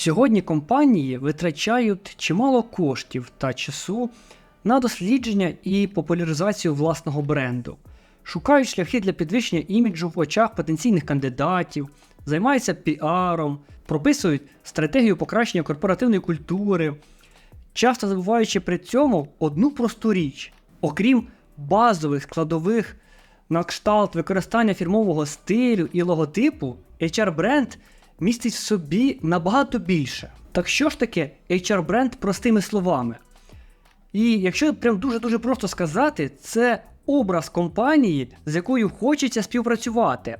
Сьогодні компанії витрачають чимало коштів та часу на дослідження і популяризацію власного бренду, шукають шляхи для підвищення іміджу в очах потенційних кандидатів, займаються піаром, прописують стратегію покращення корпоративної культури, часто забуваючи при цьому одну просту річ: окрім базових складових на кшталт використання фірмового стилю і логотипу, HR-бренд містить в собі набагато більше. Так що ж таке HR-бренд простими словами? І якщо прям дуже-дуже просто сказати, це образ компанії, з якою хочеться співпрацювати.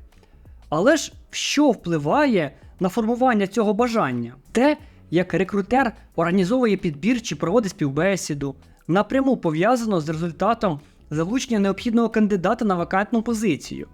Але ж що впливає на формування цього бажання? Те, як рекрутер організовує підбір чи проводить співбесіду, напряму пов'язано з результатом залучення необхідного кандидата на вакантну позицію.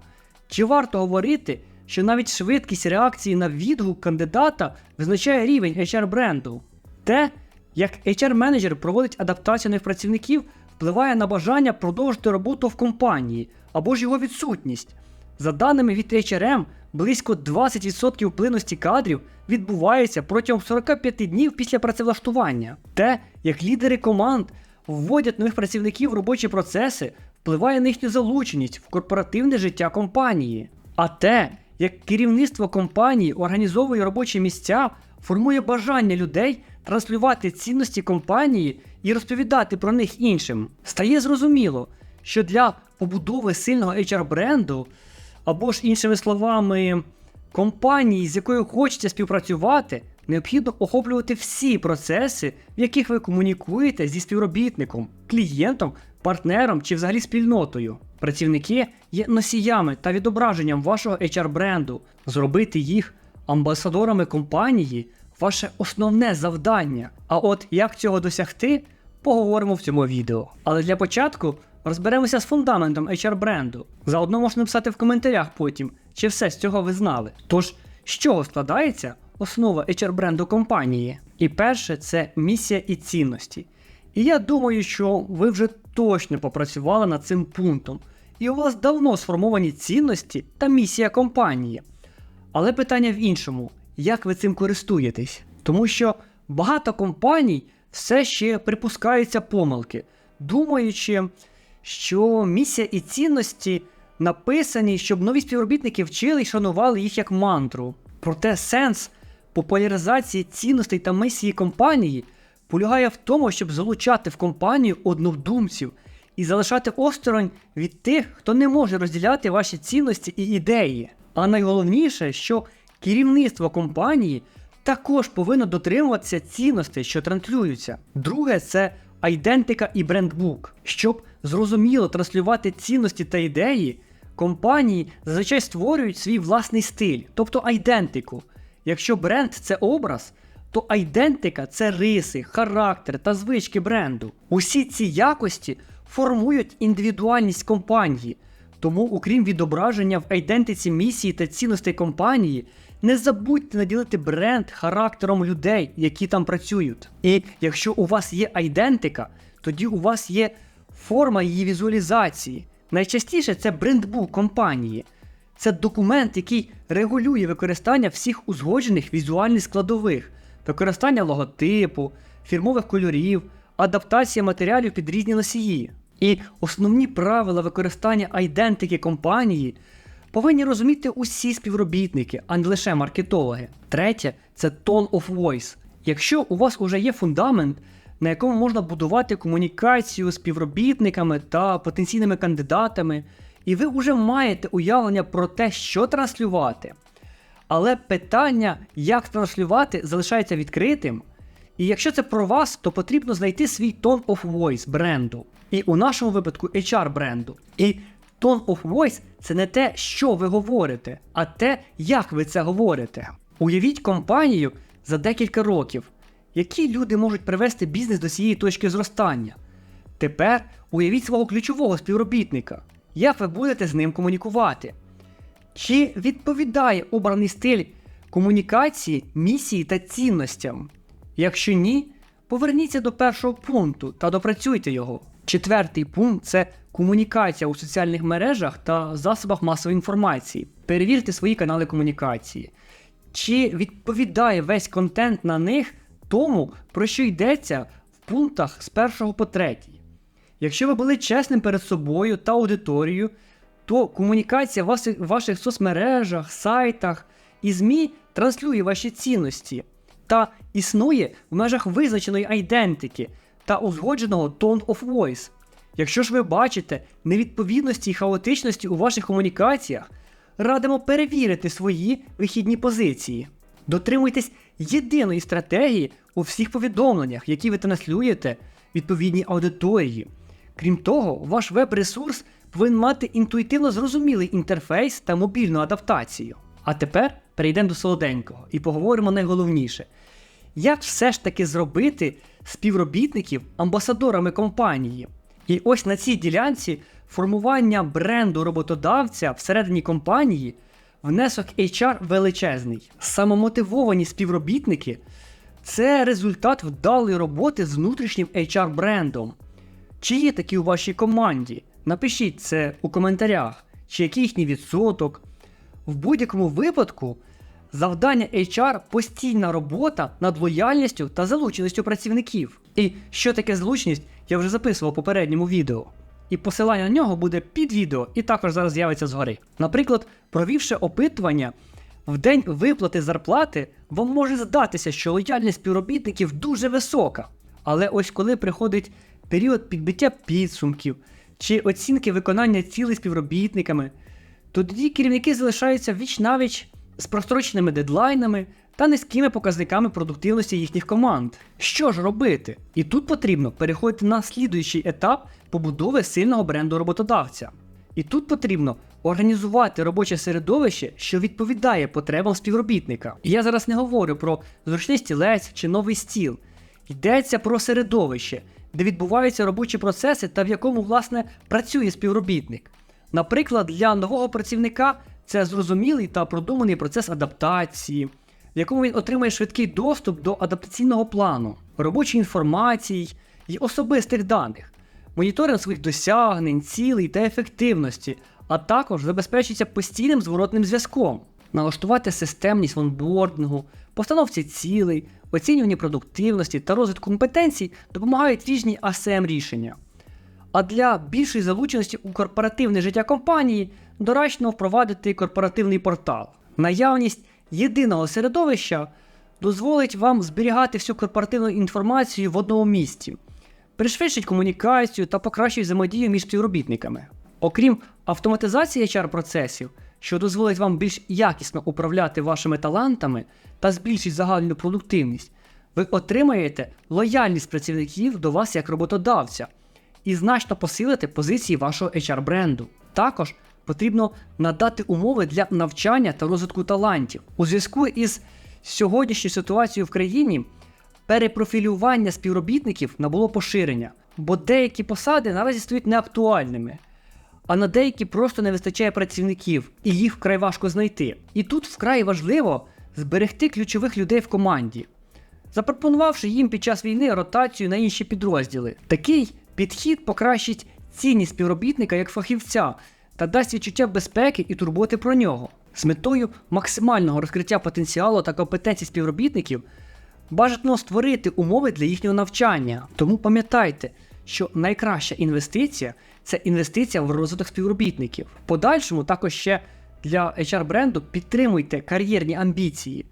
Чи варто говорити, що навіть швидкість реакції на відгук кандидата визначає рівень HR-бренду? Те, як HR-менеджер проводить адаптацію нових працівників, впливає на бажання продовжити роботу в компанії або ж його відсутність. За даними від HRM, близько 20% вплинності кадрів відбувається протягом 45 днів після працевлаштування. Те, як лідери команд вводять нових працівників в робочі процеси, впливає на їхню залученість в корпоративне життя компанії. А те, як керівництво компанії організовує робочі місця, формує бажання людей транслювати цінності компанії і розповідати про них іншим. Стає зрозуміло, що для побудови сильного HR-бренду, або ж іншими словами, компанії, з якою хочеться співпрацювати, необхідно охоплювати всі процеси, в яких ви комунікуєте зі співробітником, клієнтом, партнером чи взагалі спільнотою. Працівники є носіями та відображенням вашого HR-бренду. Зробити їх амбасадорами компанії ваше основне завдання. А от як цього досягти, поговоримо в цьому відео. Але для початку розберемося з фундаментом HR-бренду. Заодно можна написати в коментарях потім, чи все з цього ви знали. Тож, з чого складається основа HR-бренду компанії? І перше це місія і цінності. І я думаю, що ви вже точно попрацювали над цим пунктом, і у вас давно сформовані цінності та місія компанії. Але питання в іншому: як ви цим користуєтесь? Тому що багато компаній все ще припускаються помилки, думаючи, що місія і цінності написані, щоб нові співробітники вчили і шанували їх як мантру. Проте сенс популяризації цінностей та місії компанії полягає в тому, щоб залучати в компанію однодумців і залишати осторонь від тих, хто не може розділяти ваші цінності і ідеї. А найголовніше, що керівництво компанії також повинно дотримуватися цінностей, що транслюються. Друге, це айдентика і брендбук. Щоб зрозуміло транслювати цінності та ідеї, компанії зазвичай створюють свій власний стиль, тобто айдентику. Якщо бренд це образ, то айдентика це риси, характер та звички бренду. Усі ці якості формують індивідуальність компанії. Тому, окрім відображення в айдентиці місії та цінностей компанії, не забудьте наділити бренд характером людей, які там працюють. І якщо у вас є айдентика, тоді у вас є форма її візуалізації. Найчастіше це брендбук компанії. Це документ, який регулює використання всіх узгоджених візуальних складових, використання логотипу, фірмових кольорів, адаптація матеріалів під різні носії. І основні правила використання айдентики компанії повинні розуміти усі співробітники, а не лише маркетологи. Третє це tone of voice. Якщо у вас уже є фундамент, на якому можна будувати комунікацію з співробітниками та потенційними кандидатами, і ви вже маєте уявлення про те, що транслювати. Але питання, як транслювати, залишається відкритим. І якщо це про вас, то потрібно знайти свій tone of voice бренду. І у нашому випадку HR бренду. І tone of voice це не те, що ви говорите, а те, як ви це говорите. Уявіть компанію за декілька років, які люди можуть привести бізнес до цієї точки зростання. Тепер уявіть свого ключового співробітника, як ви будете з ним комунікувати. Чи відповідає обраний стиль комунікації, місії та цінностям? Якщо ні, поверніться до першого пункту та допрацюйте його. Четвертий пункт це комунікація у соціальних мережах та засобах масової інформації. Перевірте свої канали комунікації. чи відповідає весь контент на них тому, про що йдеться в пунктах з першого по третій. Якщо ви були чесним перед собою та аудиторією, то комунікація в ваших, ваших соцмережах, сайтах і ЗМІ транслює ваші цінності та існує в межах визначеної айдентики та узгодженого tone of voice. Якщо ж ви бачите невідповідності і хаотичності у ваших комунікаціях, радимо перевірити свої вихідні позиції. Дотримуйтесь єдиної стратегії у всіх повідомленнях, які ви транслюєте відповідній аудиторії. Крім того, ваш веб-ресурс повинен мати інтуїтивно зрозумілий інтерфейс та мобільну адаптацію. А тепер перейдемо до солоденького і поговоримо найголовніше. Як все ж таки зробити співробітників амбасадорами компанії? І ось на цій ділянці формування бренду роботодавця всередині компанії внесок HR величезний. Самомотивовані співробітники це результат вдалої роботи з внутрішнім HR брендом. Чи є такі у вашій команді? Напишіть це у коментарях, чи який їхній відсоток. В будь-якому випадку завдання HR постійна робота над лояльністю та залученістю працівників. І що таке злучність, я вже записував у попередньому відео. І посилання на нього буде під відео і також зараз з'явиться згори. Наприклад, провівши опитування, в день виплати зарплати вам може здатися, що лояльність співробітників дуже висока. Але ось коли приходить період підбиття підсумків чи оцінки виконання цілей співробітниками, то тоді керівники залишаються віч-навіч з простроченими дедлайнами та низькими показниками продуктивності їхніх команд. Що ж робити? І тут потрібно переходити на слідуючий етап побудови сильного бренду роботодавця. І тут потрібно організувати робоче середовище, що відповідає потребам співробітника. І я зараз не говорю про зручний стілець чи новий стіл. Йдеться про середовище, де відбуваються робочі процеси та в якому, власне, працює співробітник. Наприклад, для нового працівника це зрозумілий та продуманий процес адаптації, в якому він отримує швидкий доступ до адаптаційного плану, робочої інформації і особистих даних, моніторинг своїх досягнень, цілей та ефективності, а також забезпечується постійним зворотним зв'язком, налаштувати системність в онбордингу, постановці цілей, оцінюванні продуктивності та розвитку компетенцій допомагають різні ASM рішення. А для більшої залученості у корпоративне життя компанії доречно впровадити корпоративний портал. Наявність єдиного середовища дозволить вам зберігати всю корпоративну інформацію в одному місці, пришвидшить комунікацію та покращить взаємодію між співробітниками. Окрім автоматизації HR-процесів, що дозволить вам більш якісно управляти вашими талантами та збільшить загальну продуктивність, ви отримаєте лояльність працівників до вас як роботодавця і значно посилити позиції вашого HR-бренду. Також потрібно надати умови для навчання та розвитку талантів. У зв'язку із сьогоднішньою ситуацією в країні перепрофілювання співробітників набуло поширення, бо деякі посади наразі стають неактуальними, а на деякі просто не вистачає працівників, і їх вкрай важко знайти. І тут вкрай важливо зберегти ключових людей в команді, запропонувавши їм під час війни ротацію на інші підрозділи. Такий підхід покращить цінність співробітника як фахівця та дасть відчуття безпеки і турботи про нього. З метою максимального розкриття потенціалу та компетенцій співробітників бажано створити умови для їхнього навчання. Тому пам'ятайте, що найкраща інвестиція це інвестиція в розвиток співробітників. В подальшому також ще для HR-бренду підтримуйте кар'єрні амбіції.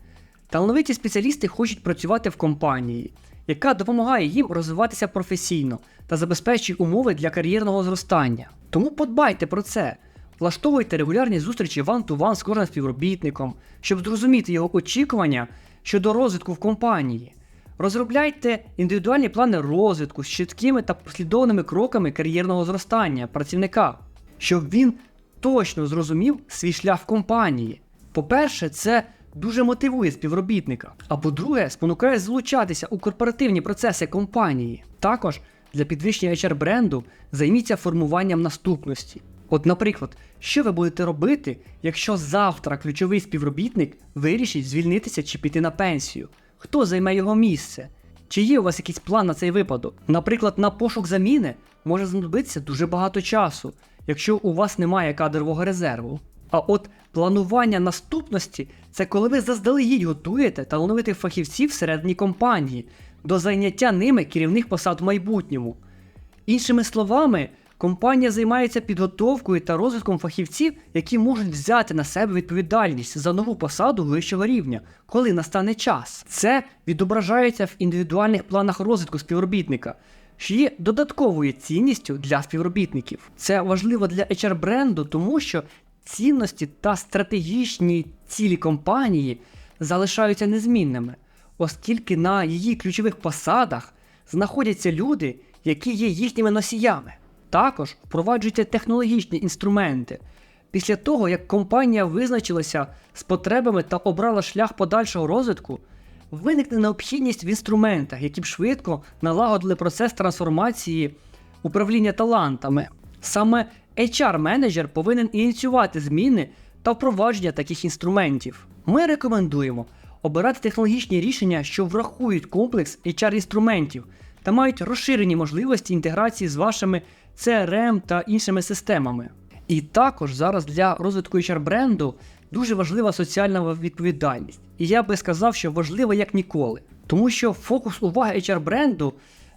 Талановиті спеціалісти хочуть працювати в компанії, яка допомагає їм розвиватися професійно та забезпечує умови для кар'єрного зростання. Тому подбайте про це. Влаштовуйте регулярні зустрічі ван-ту-ван з кожним співробітником, щоб зрозуміти його очікування щодо розвитку в компанії. Розробляйте індивідуальні плани розвитку з чіткими та послідовними кроками кар'єрного зростання працівника, щоб він точно зрозумів свій шлях в компанії. По-перше, це дуже мотивує співробітника. А по-друге, спонукає залучатися у корпоративні процеси компанії. Також для підвищення HR бренду займіться формуванням наступності. От, наприклад, що ви будете робити, якщо завтра ключовий співробітник вирішить звільнитися чи піти на пенсію? Хто займе його місце? Чи є у вас якийсь план на цей випадок? Наприклад, на пошук заміни може знадобитися дуже багато часу, якщо у вас немає кадрового резерву. А от планування наступності це коли ви заздалегідь готуєте талановитих фахівців всередині компанії до зайняття ними керівних посад в майбутньому. Іншими словами, компанія займається підготовкою та розвитком фахівців, які можуть взяти на себе відповідальність за нову посаду вищого рівня, коли настане час. Це відображається в індивідуальних планах розвитку співробітника, що є додатковою цінністю для співробітників. Це важливо для HR бренду, тому що цінності та стратегічні цілі компанії залишаються незмінними, оскільки на її ключових посадах знаходяться люди, які є їхніми носіями. Також впроваджуються технологічні інструменти. Після того, як компанія визначилася з потребами та обрала шлях подальшого розвитку, виникне необхідність в інструментах, які б швидко налагодили процес трансформації управління талантами. Саме HR-менеджер повинен ініціювати зміни та впровадження таких інструментів. Ми рекомендуємо обирати технологічні рішення, що врахують комплекс HR-інструментів та мають розширені можливості інтеграції з вашими CRM та іншими системами. І також зараз для розвитку HR-бренду дуже важлива соціальна відповідальність. І я би сказав, що важлива як ніколи. Тому що фокус уваги HR-бренду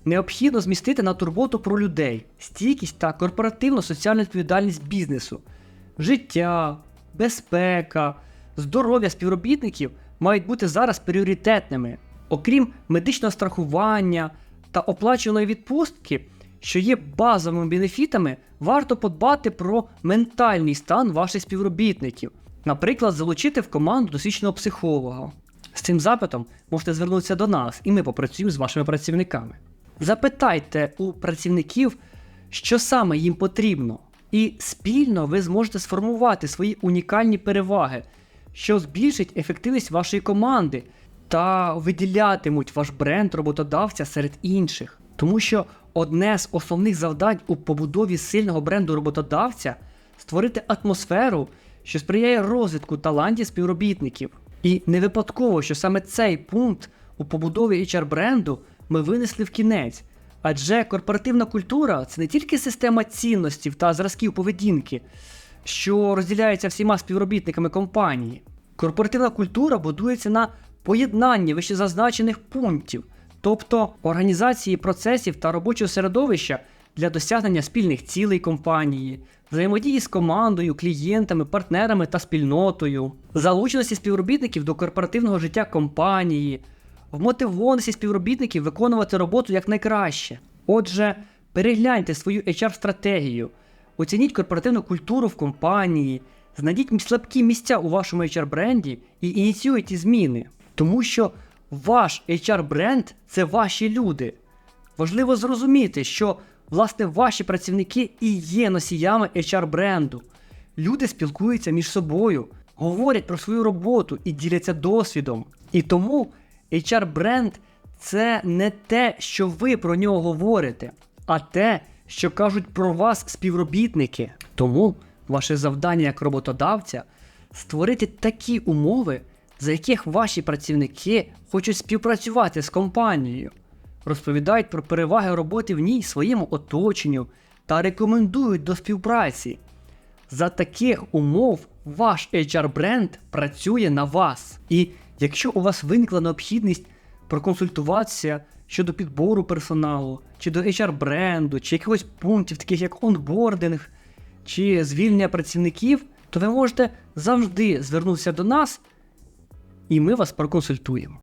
необхідно змістити на турботу про людей, стійкість та корпоративну соціальну відповідальність бізнесу. Життя, безпека, здоров'я співробітників мають бути зараз пріоритетними. Окрім медичного страхування та оплачуваної відпустки, що є базовими бенефітами, варто подбати про ментальний стан ваших співробітників, наприклад, залучити в команду досвідченого психолога. З цим запитом можете звернутися до нас, і ми попрацюємо з вашими працівниками. Запитайте у працівників, що саме їм потрібно, і спільно ви зможете сформувати свої унікальні переваги, що збільшить ефективність вашої команди та виділятимуть ваш бренд роботодавця серед інших. Тому що одне з основних завдань у побудові сильного бренду роботодавця створити атмосферу, що сприяє розвитку талантів співробітників. І не випадково, що саме цей пункт у побудові HR-бренду ми винесли в кінець. Адже корпоративна культура це не тільки система цінностей та зразків поведінки, що розділяється всіма співробітниками компанії. Корпоративна культура будується на поєднанні вищезазначених пунктів, тобто організації процесів та робочого середовища для досягнення спільних цілей компанії, взаємодії з командою, клієнтами, партнерами та спільнотою, залученості співробітників до корпоративного життя компанії, вмотивованості співробітників виконувати роботу якнайкраще. Отже, перегляньте свою HR-стратегію, оцініть корпоративну культуру в компанії, знайдіть слабкі місця у вашому HR-бренді і ініціюйте зміни. Тому що ваш HR-бренд це ваші люди. Важливо зрозуміти, що власне ваші працівники і є носіями HR-бренду. Люди спілкуються між собою, говорять про свою роботу і діляться досвідом. І тому HR-бренд це не те, що ви про нього говорите, а те, що кажуть про вас співробітники. Тому ваше завдання як роботодавця створити такі умови, за яких ваші працівники хочуть співпрацювати з компанією, розповідають про переваги роботи в ній своєму оточенню та рекомендують до співпраці. За таких умов ваш HR-бренд працює на вас. І якщо у вас виникла необхідність проконсультуватися щодо підбору персоналу, чи до HR-бренду, чи якихось пунктів, таких як онбординг, чи звільнення працівників, то ви можете завжди звернутися до нас, і ми вас проконсультуємо.